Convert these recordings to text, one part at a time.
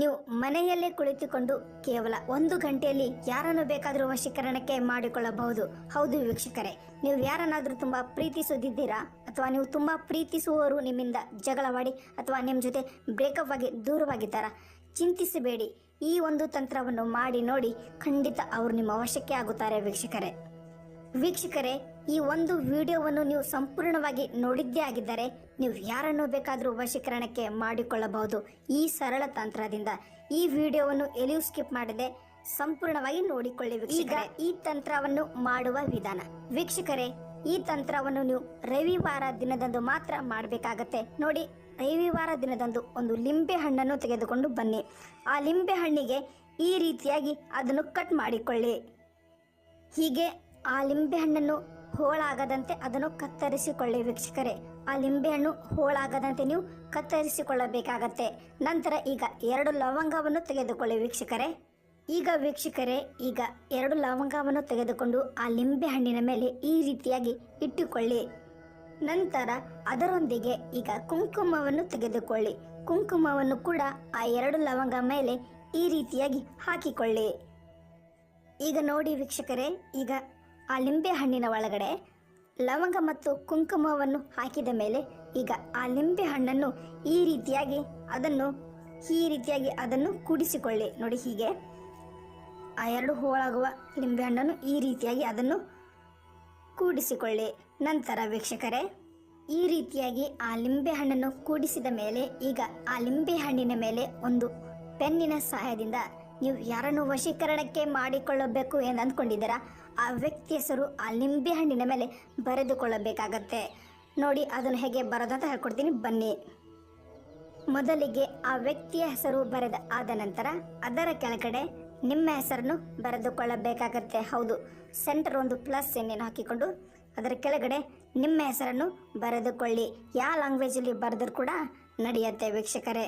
ನೀವು ಮನೆಯಲ್ಲೇ ಕುಳಿತುಕೊಂಡು ಕೇವಲ ಒಂದು ಗಂಟೆಯಲ್ಲಿ ಯಾರನ್ನು ಬೇಕಾದರೂ ವಶೀಕರಣಕ್ಕೆ ಮಾಡಿಕೊಳ್ಳಬಹುದು. ಹೌದು ವೀಕ್ಷಕರೇ, ನೀವು ಯಾರನ್ನಾದರೂ ತುಂಬ ಪ್ರೀತಿಸುತ್ತಿದ್ದೀರಾ ಅಥವಾ ನೀವು ತುಂಬ ಪ್ರೀತಿಸುವವರು ನಿಮ್ಮಿಂದ ಜಗಳವಾಡಿ ಅಥವಾ ನಿಮ್ಮ ಜೊತೆ ಬ್ರೇಕಪ್ ಆಗಿ ದೂರವಾಗಿದ್ದಾರಾ? ಚಿಂತಿಸಬೇಡಿ, ಈ ಒಂದು ತಂತ್ರವನ್ನು ಮಾಡಿ ನೋಡಿ ಖಂಡಿತ ಅವರು ನಿಮ್ಮ ವಶಕ್ಕೆ ಆಗುತ್ತಾರೆ ವೀಕ್ಷಕರೇ. ವೀಕ್ಷಕರೇ ಈ ಒಂದು ವಿಡಿಯೋವನ್ನು ನೀವು ಸಂಪೂರ್ಣವಾಗಿ ನೋಡಿದ್ದೇ ಆಗಿದ್ದರೆ ನೀವು ಯಾರನ್ನು ಬೇಕಾದರೂ ವಶೀಕರಣಕ್ಕೆ ಮಾಡಿಕೊಳ್ಳಬಹುದು. ಈ ಸರಳ ತಂತ್ರದಿಂದ ಈ ವಿಡಿಯೋವನ್ನು ಎಲ್ಲಿಯೂ ಸ್ಕಿಪ್ ಮಾಡದೆ ಸಂಪೂರ್ಣವಾಗಿ ನೋಡಿಕೊಳ್ಳಿ ಈಗ ಈ ತಂತ್ರವನ್ನು ಮಾಡುವ ವಿಧಾನ. ವೀಕ್ಷಕರೇ, ಈ ತಂತ್ರವನ್ನು ನೀವು ರವಿವಾರ ದಿನದಂದು ಮಾತ್ರ ಮಾಡಬೇಕಾಗತ್ತೆ. ನೋಡಿ, ರವಿವಾರ ದಿನದಂದು ಒಂದು ಲಿಂಬೆ ಹಣ್ಣನ್ನು ತೆಗೆದುಕೊಂಡು ಬನ್ನಿ. ಆ ಲಿಂಬೆ ಹಣ್ಣಿಗೆ ಈ ರೀತಿಯಾಗಿ ಅದನ್ನು ಕಟ್ ಮಾಡಿಕೊಳ್ಳಿ. ಹೀಗೆ ಆ ಲಿಂಬೆಹಣ್ಣನ್ನು ಹೋಳಾಗದಂತೆ ಅದನ್ನು ಕತ್ತರಿಸಿಕೊಳ್ಳಿ ವೀಕ್ಷಕರೇ. ಆ ಲಿಂಬೆಹಣ್ಣು ಹೋಳಾಗದಂತೆ ನೀವು ಕತ್ತರಿಸಿಕೊಳ್ಳಬೇಕಾಗತ್ತೆ. ನಂತರ ಈಗ ಎರಡು ಲವಂಗವನ್ನು ತೆಗೆದುಕೊಳ್ಳಿ ವೀಕ್ಷಕರೇ. ಈಗ ವೀಕ್ಷಕರೇ, ಈಗ ಎರಡು ಲವಂಗವನ್ನು ತೆಗೆದುಕೊಂಡು ಆ ಲಿಂಬೆ ಹಣ್ಣಿನ ಮೇಲೆ ಈ ರೀತಿಯಾಗಿ ಇಟ್ಟುಕೊಳ್ಳಿ. ನಂತರ ಅದರೊಂದಿಗೆ ಈಗ ಕುಂಕುಮವನ್ನು ತೆಗೆದುಕೊಳ್ಳಿ. ಕುಂಕುಮವನ್ನು ಕೂಡ ಆ ಎರಡು ಲವಂಗ ಮೇಲೆ ಈ ರೀತಿಯಾಗಿ ಹಾಕಿಕೊಳ್ಳಿ. ಈಗ ನೋಡಿ ವೀಕ್ಷಕರೇ, ಈಗ ಆ ಲಿಂಬೆ ಹಣ್ಣಿನ ಒಳಗಡೆ ಲವಂಗ ಮತ್ತು ಕುಂಕುಮವನ್ನು ಹಾಕಿದ ಮೇಲೆ ಈಗ ಆ ಲಿಂಬೆ ಹಣ್ಣನ್ನು ಈ ರೀತಿಯಾಗಿ ಅದನ್ನು, ಈ ರೀತಿಯಾಗಿ ಅದನ್ನು ಕೂಡಿಸಿಕೊಳ್ಳಿ. ನೋಡಿ ಹೀಗೆ. ಆ ಎರಡು ಹೋಳಾಗುವ ಲಿಂಬೆ ಹಣ್ಣನ್ನು ಈ ರೀತಿಯಾಗಿ ಅದನ್ನು ಕೂಡಿಸಿಕೊಳ್ಳಿ. ನಂತರ ವೀಕ್ಷಕರೇ, ಈ ರೀತಿಯಾಗಿ ಆ ಲಿಂಬೆ ಹಣ್ಣನ್ನು ಕೂಡಿಸಿದ ಮೇಲೆ ಈಗ ಆ ಲಿಂಬೆ ಹಣ್ಣಿನ ಮೇಲೆ ಒಂದು ಪೆನ್ನಿನ ಸಹಾಯದಿಂದ ನೀವು ಯಾರನ್ನು ವಶೀಕರಣಕ್ಕೆ ಮಾಡಿಕೊಳ್ಳಬೇಕು ಎಂದು ಅಂದ್ಕೊಂಡಿದ್ದೀರಾ? ಆ ವ್ಯಕ್ತಿ ಹೆಸರು ಆ ಲಿಂಬೆ ಹಣ್ಣಿನ ಮೇಲೆ ಬರೆದುಕೊಳ್ಳಬೇಕಾಗತ್ತೆ. ನೋಡಿ, ಅದನ್ನು ಹೇಗೆ ಬರೋದಂತ ಹೇಳ್ಕೊಡ್ತೀನಿ. ಬನ್ನಿ. ಮೊದಲಿಗೆ ಆ ವ್ಯಕ್ತಿಯ ಹೆಸರು ಬರೆದ ಆದ ನಂತರ ಅದರ ಕೆಳಗಡೆ ನಿಮ್ಮ ಹೆಸರನ್ನು ಬರೆದುಕೊಳ್ಳಬೇಕಾಗತ್ತೆ. ಹೌದು, ಸೆಂಟರ್ ಒಂದು ಪ್ಲಸ್ ಏನೇನು ಹಾಕಿಕೊಂಡು ಅದರ ಕೆಳಗಡೆ ನಿಮ್ಮ ಹೆಸರನ್ನು ಬರೆದುಕೊಳ್ಳಿ. ಯಾವ ಲ್ಯಾಂಗ್ವೇಜಲ್ಲಿ ಬರೆದರೂ ಕೂಡ ನಡೆಯುತ್ತೆ ವೀಕ್ಷಕರೇ.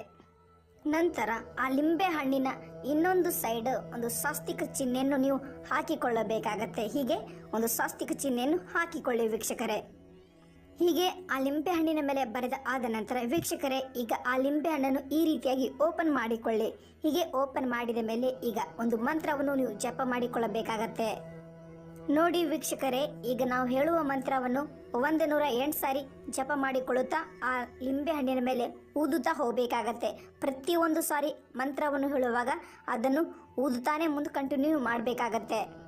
ನಂತರ ಆ ಲಿಂಬೆ ಹಣ್ಣಿನ ಇನ್ನೊಂದು ಸೈಡ್ ಒಂದು ಸ್ವಾಸ್ತಿಕ ಚಿಹ್ನೆಯನ್ನು ನೀವು ಹಾಕಿಕೊಳ್ಳಬೇಕಾಗತ್ತೆ. ಹೀಗೆ ಒಂದು ಸ್ವಾಸ್ತಿಕ ಚಿಹ್ನೆಯನ್ನು ಹಾಕಿಕೊಳ್ಳಿ ವೀಕ್ಷಕರೇ. ಹೀಗೆ ಆ ಲಿಂಬೆ ಹಣ್ಣಿನ ಮೇಲೆ ಬರೆದ ಆದ ನಂತರ ವೀಕ್ಷಕರೇ, ಈಗ ಆ ಲಿಂಬೆ ಹಣ್ಣನ್ನು ಈ ರೀತಿಯಾಗಿ ಓಪನ್ ಮಾಡಿಕೊಳ್ಳಿ. ಹೀಗೆ ಓಪನ್ ಮಾಡಿದ ಮೇಲೆ ಈಗ ಒಂದು ಮಂತ್ರವನ್ನು ನೀವು ಜಪ ಮಾಡಿಕೊಳ್ಳಬೇಕಾಗತ್ತೆ. ನೋಡಿ ವೀಕ್ಷಕರೇ, ಈಗ ನಾವು ಹೇಳುವ ಮಂತ್ರವನ್ನು ಒಂದು ನೂರ ಎಂಟು ಸಾರಿ ಜಪ ಮಾಡಿಕೊಳ್ಳುತ್ತಾ ಆ ಲಿಂಬೆ ಹಣ್ಣಿನ ಮೇಲೆ ಊದುತ್ತಾ ಹೋಗಬೇಕಾಗತ್ತೆ. ಪ್ರತಿಯೊಂದು ಸಾರಿ ಮಂತ್ರವನ್ನು ಹೇಳುವಾಗ ಅದನ್ನು ಊದುತ್ತಾನೆ ಮುಂದೆ ಕಂಟಿನ್ಯೂ ಮಾಡಬೇಕಾಗತ್ತೆ.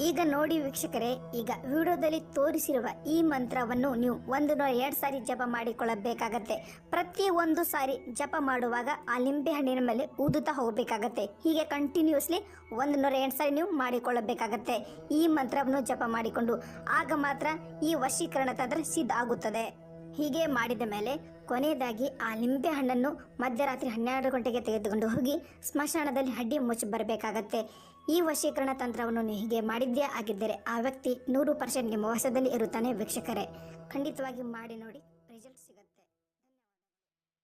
ಈಗ ನೋಡಿ ವೀಕ್ಷಕರೇ, ಈಗ ವಿಡಿಯೋದಲ್ಲಿ ತೋರಿಸಿರುವ ಈ ಮಂತ್ರವನ್ನು ನೀವು ಒಂದು ನೂರ ಎರಡು ಸಾರಿ ಜಪ ಮಾಡಿಕೊಳ್ಳಬೇಕಾಗತ್ತೆ. ಪ್ರತಿ ಒಂದು ಸಾರಿ ಜಪ ಮಾಡುವಾಗ ಆ ಲಿಂಬೆ ಹಣ್ಣಿನ ಮೇಲೆ ಊದುತ್ತಾ ಹೋಗಬೇಕಾಗತ್ತೆ. ಹೀಗೆ ಕಂಟಿನ್ಯೂಸ್ಲಿ ಒಂದು ನೂರ ಎರಡು ಸಾರಿ ನೀವು ಮಾಡಿಕೊಳ್ಳಬೇಕಾಗತ್ತೆ. ಈ ಮಂತ್ರವನ್ನು ಜಪ ಮಾಡಿಕೊಂಡು ಆಗ ಮಾತ್ರ ಈ ವಶೀಕರಣ ತಂತ್ರ ಸಿದ್ಧ ಆಗುತ್ತದೆ. ಹೀಗೆ ಮಾಡಿದ ಮೇಲೆ ಕೊನೆಯದಾಗಿ ಆ ನಿಂಬೆ ಹಣ್ಣನ್ನು ಮಧ್ಯರಾತ್ರಿ ಹನ್ನೆರಡು ಗಂಟೆಗೆ ತೆಗೆದುಕೊಂಡು ಹೋಗಿ ಸ್ಮಶಾನದಲ್ಲಿ ಹಡ್ಡಿ ಮುಚ್ಚಿ ಬರಬೇಕಾಗತ್ತೆ. ಈ ವಶೀಕರಣ ತಂತ್ರವನ್ನು ನೀವು ಹೀಗೆ ಮಾಡಿದ್ದೇ ಆಗಿದ್ದರೆ ಆ ವ್ಯಕ್ತಿ ನೂರು ಪರ್ಸೆಂಟ್ ನಿಮ್ಮ ವಶದಲ್ಲಿ ಇರುತ್ತಾನೆ ವೀಕ್ಷಕರೇ. ಖಂಡಿತವಾಗಿ ಮಾಡಿ ನೋಡಿ.